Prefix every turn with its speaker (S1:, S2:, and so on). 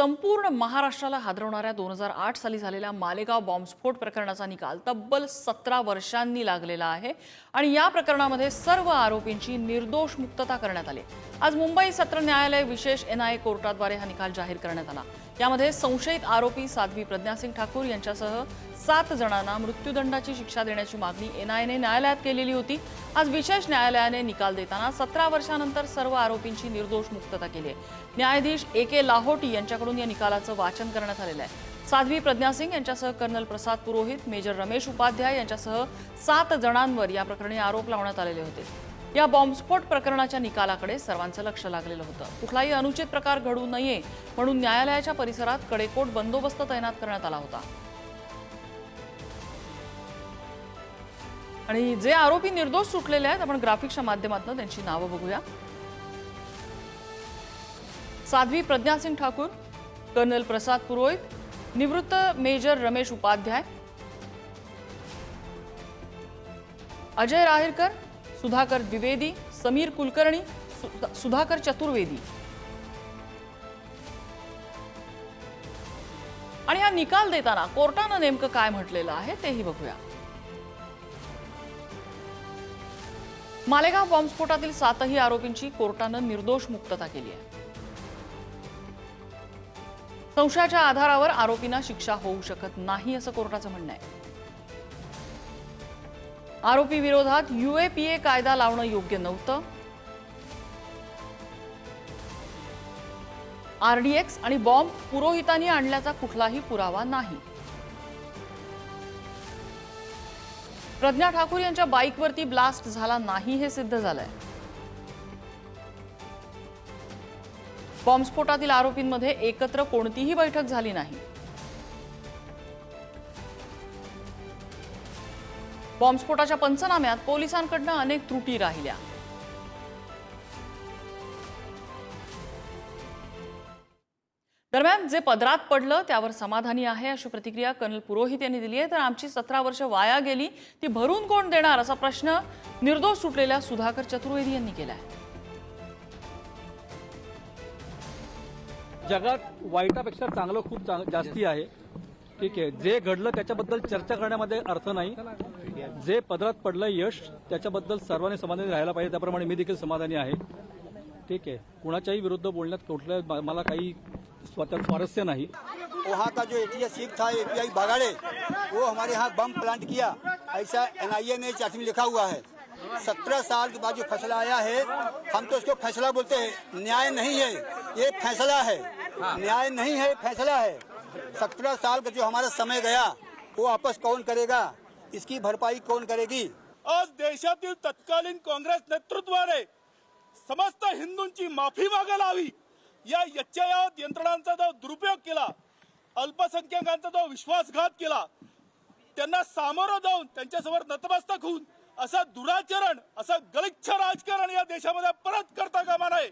S1: संपूर्ण महाराष्ट्राला हादरवणाऱ्या दोन हजार आठ साली झालेल्या मालेगाव बॉम्बस्फोट प्रकरणाचा निकाल तब्बल सतरा वर्षांनी लागलेला आहे. आणि या प्रकरणामध्ये सर्व आरोपींची निर्दोष मुक्तता करण्यात आली. आज मुंबई सत्र न्यायालय विशेष एनआयए कोर्टाद्वारे हा निकाल जाहीर करण्यात आला. यामध्ये संशयित आरोपी साध्वी प्रज्ञासिंग ठाकूर यांच्यासह सात जणांना मृत्यूदंडाची शिक्षा देण्याची मागणी एनआयएने न्यायालयात केलेली होती. आज विशेष न्यायालयाने निकाल देताना सतरा वर्षानंतर सर्व आरोपींची निर्दोष मुक्तता केली आहे. न्यायाधीश ए के लाहोटी यांच्याकडून या निकालाचं वाचन करण्यात आलेलं आहे. साध्वी प्रज्ञा सिंग यांच्यासह कर्नल प्रसाद पुरोहित मेजर रमेश उपाध्याय यांच्यासह सात जणांवर या प्रकरणी आरोप लावण्यात आलेले होते. या बॉम्बस्फोट प्रकरणाच्या निकालाकडे सर्वांचं लक्ष लागलेलं होतं. कुठलाही अनुचित प्रकार घडू नये म्हणून न्यायालयाच्या परिसरात कडेकोट बंदोबस्त तैनात करण्यात आला होता. आणि जे आरोपी निर्दोष सुटलेले आहेत आपण ग्राफिक्सच्या माध्यमातून त्यांची नावं बघूया. साध्वी प्रज्ञा सिंग ठाकूर कर्नल प्रसाद पुरोहित निवृत्त मेजर रमेश उपाध्याय अजय राहिरकर सुधाकर द्विवेदी समीर कुलकर्णी सुधाकर चतुर्वेदी. आणि हा निकाल देताना कोर्टानं नेमकं काय म्हटलेलं आहे तेही बघूया. मालेगाव बॉम्बस्फोटातील सातही आरोपींची कोर्टानं निर्दोष मुक्तता केली आहे. संशयाच्या आधारावर आरोपींना शिक्षा होऊ शकत नाही असं कोर्टाचं म्हणणं आहे. आरोपी विरोधात युएपीए कायदा लावणं योग्य नव्हतं. आरडीएक्स आणि बॉम्ब पुरोहितांनी आणल्याचा कुठलाही पुरावा नाही. प्रज्ञा ठाकूर यांच्या बाईकवरती ब्लास्ट झाला नाही हे सिद्ध झालंय. बॉम्बस्फोटातील आरोपींमध्ये एकत्र कोणतीही बैठक झाली नाही. बॉम्बस्फोटाच्या पंचनाम्यात पोलिसांकडनं अनेक त्रुटी राहिल्या. दरम्यान जे पदरात पडलं त्यावर समाधानी आहे अशी प्रतिक्रिया कर्नल पुरोहित यांनी दिली आहे. तर आमची सतरा वर्ष वाया गेली ती भरून कोण देणार असा प्रश्न निर्दोष सुटलेल्या सुधाकर चतुर्वेदी यांनी केला आहे
S2: जगात वाईटापेक्षा चांगलं खूप चांग- जास्ती आहे. ठीक आहे. जे घडलं त्याच्याबद्दल चर्चा करण्यामध्ये अर्थ नाही. जे पदरात पडलं यश त्याच्याबद्दल सर्वांनी समाधानी राहायला पाहिजे. त्याप्रमाणे मी देखील समाधानी आहे. ठीक आहे. कुणाच्याही विरुद्ध बोलण्यात कुठल्या मला काही स्वतः स्वारस्य नाही.
S3: वहाँ का जो एटीएस चीफ था एपीआई बागाड़े वो हमारे यहाँ बम प्लांट किया। ऐसा एनआईए में चार्ट में लिखा हुआ है। सत्रह साल के बाद जो फैसला आया है हम तो उसको फैसला बोलते हैं न्याय नहीं है ये फैसला है। न्याय नहीं है फैसला है। सत्रह साल का जो हमारा समय गया वो वापस कौन करेगा? इसकी भरपाई कौन करेगी?
S4: आज देशातील तत्कालीन काँग्रेस नेतृत्वाने समस्त हिंदूंची माफी मागायला हवी. या यच्चयावत यंत्रणांचा जो दुरुपयोग केला अल्पसंख्याकांचा जो विश्वासघात केला त्यांना सामोरं जाऊन त्यांच्यासमोर नतमस्तक होऊन असं दुराचरण असं गलिच्छ राजकारण या देशामध्ये परत करता कामा नये.